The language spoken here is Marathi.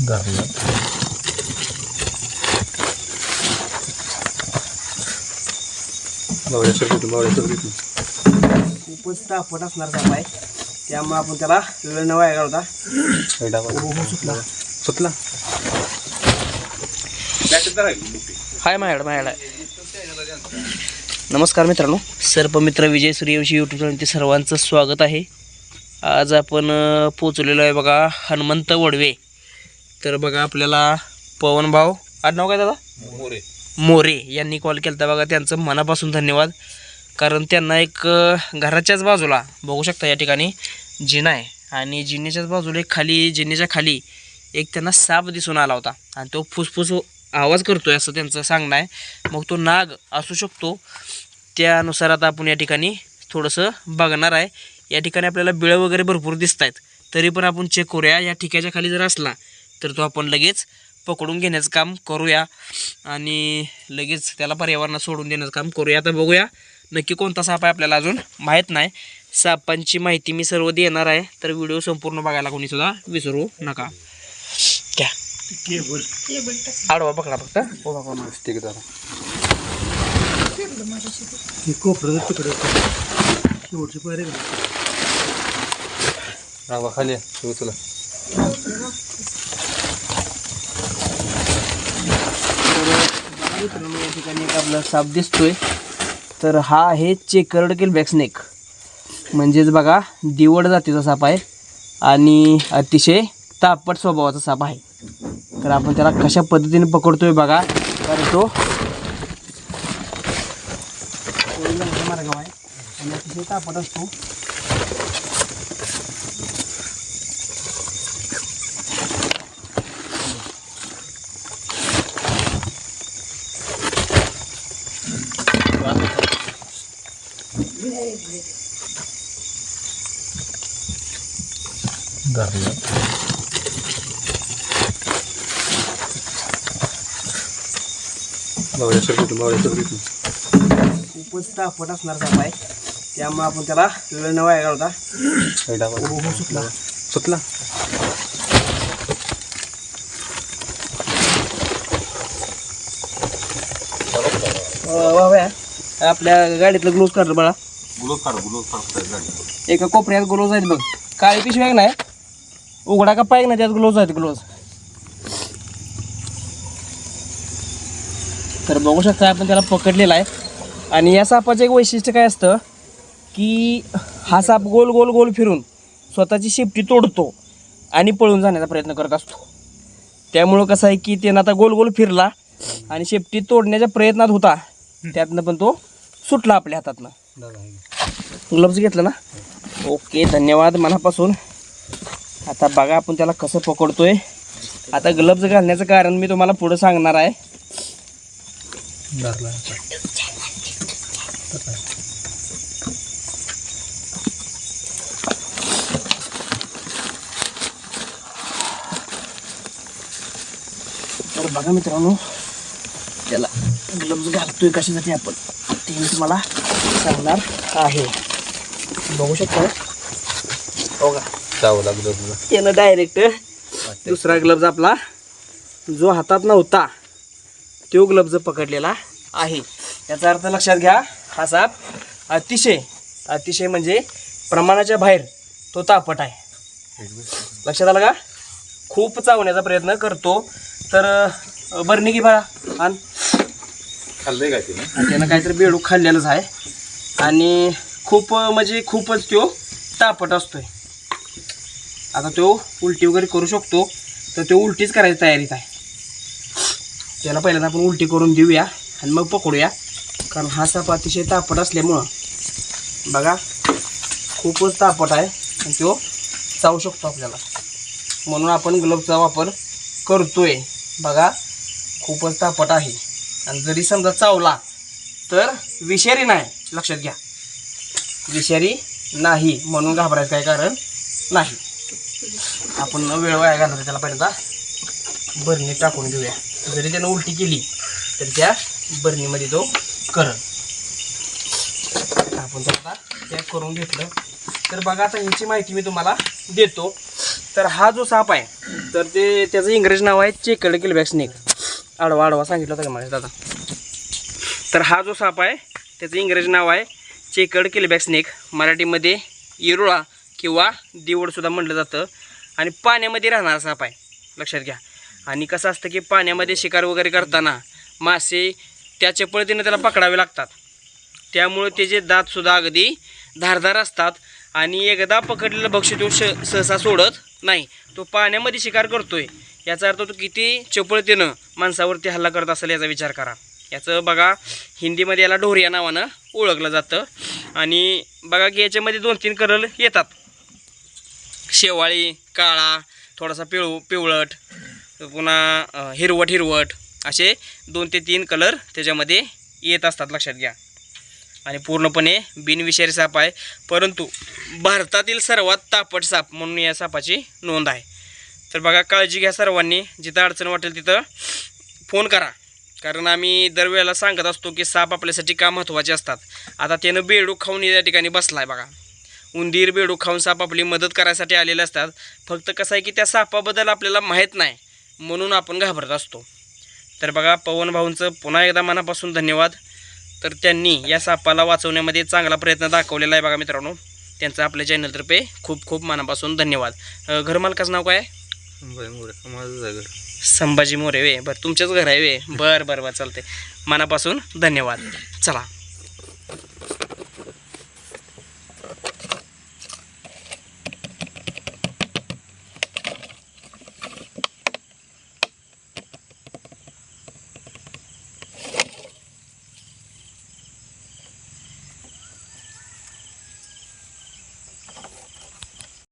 धरलं बावड्या सरकीतून खूपच तापट असणार साप आहे त्यामुळे आपण त्याला वेळ न वाया घालवता हो सुटला सुटला हाय माझ्याकडे माझ्याकडे नमस्कार मित्रांनो. सर्प मित्र विजय सूर्यवंशी यूट्यूब चॅनलचे सर्वांचं स्वागत आहे. आज आपण पोचलेलो आहे बघा हनुमंत वडवे. तर बघा आपल्याला पवन भाऊ आज नाव काय दादा? मोरे. मोरे यांनी कॉल केला बघा त्यांचं मनापासून धन्यवाद. कारण त्यांना एक घराच्याच बाजूला बघू शकता या ठिकाणी जिना आहे. आणि जिन्याच्याच बाजूला एक खाली जिन्याच्या खाली एक त्यांना साप दिसून आला होता. आणि तो फुसफुस आवाज करतोय असं त्यांचं सांगणं आहे. मग तो नाग असू शकतो. त्यानुसार आता आपण या ठिकाणी थोडंसं बघणार आहे. या ठिकाणी आपल्याला बिळं वगैरे भरपूर दिसत आहेत तरी पण आपण चेक करूया. या ठिकाच्या खाली जर असला तर तो आपण लगेच पकडून घेण्याचं काम करूया. आणि लगेच त्याला पर्यावरणात सोडून देण्याचं काम करूया. आता बघूया नक्की कोणता साप आहे आपल्याला अजून माहीत नाही. सापांची माहिती मी सर्व देणार आहे. तर व्हिडिओ संपूर्ण बघायला कोणी सुद्धा विसरू नका. क्या आडवा पकडा फक्त. उभा करू. नका. खाली शिव तुला मित्रांनो या ठिकाणी एक आपला साप दिसतोय तर हा आहे चेकर्ड किलबॅक स्नेक म्हणजेच बघा दिवड जातीचा साप आहे आणि अतिशय तापट स्वभावाचा साप आहे. तर आपण त्याला कशा पद्धतीने पकडतोय बघा तर तो मार्गाव आहे आणि अतिशय तापट असतो. खूपच तापट असणार साप आहे त्यामुळे आपण त्याला वेळ न वाया घालवता सुटला सुटला वा आपल्या गाडीतलं ग्लोव्ज कर बाळा. गुलोज काढ गुलोज काढ एका कोपऱ्यात ग्लोव्ज आहेत बघ. काळी पिशवी आहे का नाही? उघडा का पाहिजे ना त्यात ग्लोव्ज आहेत ग्लोव्ज. तर बघू शकता आपण त्याला पकडलेला आहे. आणि या सापाचं एक वैशिष्ट्य काय असतं की हा साप गोल गोल गोल फिरून स्वतःची शेपटी तोडतो आणि पळून जाण्याचा प्रयत्न करत असतो. त्यामुळं कसं आहे की त्यानं आता गोल गोल फिरला आणि शेपटी तोडण्याच्या प्रयत्नात होता. त्यातनं पण तो सुटला आपल्या हातातनं. ग्लव्ज घेतलं ना? ओके धन्यवाद मनापासून. आता बघा आपण त्याला कसं पकडतोय. आता ग्लव्ज घालण्याचं कारण मी तुम्हाला पुढं सांगणार आहे. तर बघा मित्रांनो त्याला ग्लव्ज घालतोय कशासाठी आपण? ते मी तुम्हाला सांगणार आहे. बघू शकता? हो का जावं लागलं तुला त्यानं डायरेक्ट दुसरा ग्लव्ज आपला. जो हातात नव्हता तो ग्लव्ज पकडलेला आहे. याचा अर्थ लक्षात घ्या हा साप अतिशय अतिशय म्हणजे प्रमाणाच्या बाहेर तो तापट आहे. लक्षात आलं का? खूप चावण्याचा प्रयत्न करतो. तर अं, बरणी की बा आण. खाल्लंय काय तिने त्यानं काहीतरी बेडूक खाल्लेलंच आहे. आणि खूप म्हणजे खूपच तो तापट असतोय. आता तो उलटी वगैरे करू शकतो तर तो उलटीच करायची तयारीत आहे. त्याला पहिल्यांदा आपण उलटी करून देऊया आणि मग पकडूया. कारण हा साप अतिशय तापट असल्यामुळं बघा खूपच तापट आहे आणि तो चावू शकतो आपल्याला. म्हणून आपण ग्लोबचा वापर करतोय. बघा खूपच तापट आहे. आणि जरी समजा चावला तर विषारी नाही. लक्षात घ्या. विषारी नाही म्हणून घाबरायचं काय कारण नाही. आपण वेळ वाया घालतो त्याला पहिल्यांदा. बरणी टाकून देऊया जरी त्यानं उलटी केली तर त्या बरणीमध्ये तो करल. आपण त्याला त्या करून घेतलं तर बघा आता ह्याची माहिती मी तुम्हाला देतो. तर हा जो साप आहे तर ते त्याचं इंग्रजी नाव आहे चेकड किलबॅक स्नेक आडवा आडवा सांगितलं होतं का मला दादा? तर हा जो साप आहे त्याचं इंग्रजी नाव आहे चेकड किलबॅक स्नेक. मराठीमध्ये इरुळा किंवा दिवडसुद्धा म्हटलं जातं. आणि पाण्यामध्ये राहणारा साप आहे. लक्षात घ्या. आणि कसं असतं की पाण्यामध्ये शिकार वगैरे करताना मासे त्या चपळतीनं त्याला पकडावे लागतात. त्यामुळे त्याचे दातसुद्धा अगदी धारदार असतात आणि एकदा पकडलेलं भक्ष्य तो श सहसा सोडत नाही. तो पाण्यामध्ये शिकार करतोय. याचा अर्थ तो किती चपळतेनं माणसावरती हल्ला करत असेल याचा विचार करा. याचं बघा हिंदीमध्ये याला ढोर या नावानं ओळखलं जातं. आणि बघा की याच्यामध्ये दोन तीन कलर येतात. शेवाळी काळा थोडासा पिळू पिवळट पुन्हा हिरवट हिरवट असे दोन ते तीन कलर त्याच्यामध्ये येत असतात. लक्षात घ्या. आणि पूर्णपणे बिनविषारी साप आहे. परंतु भारतातील सर्वात तापट साप म्हणून या सापाची नोंद आहे. तर बघा काळजी घ्या सर्वांनी. जिथं अडचण वाटेल तिथं फोन करा. कारण आम्ही दरवेळेला सांगत असतो की साप आपल्यासाठी का महत्त्वाचे असतात. आता त्यानं बेडूक खाऊन या ठिकाणी बसला आहे बघा. उंदीर बेडूक खाऊन साप आपली मदत करायसाठी आलेले असतात. फक्त कसं आहे की त्या सापाबद्दल आपल्याला माहीत नाही. म्हणून आपण घाबरत असतो. तर बघा पवन भाऊंचं पुन्हा एकदा मनापासून धन्यवाद. तर त्यांनी या सापाला वाचवण्यामध्ये चांगला प्रयत्न दाखवलेला आहे बघा मित्रांनो. त्यांचं आपल्या चॅनलतर्फे खूप खूप मनापासून धन्यवाद. घरमालकाचं नाव काय? आहे? संभाजी मोरे वे बरं तुमच्याच घर आहे वे. बरं बरं बरं चालते मनापासून धन्यवाद. चला.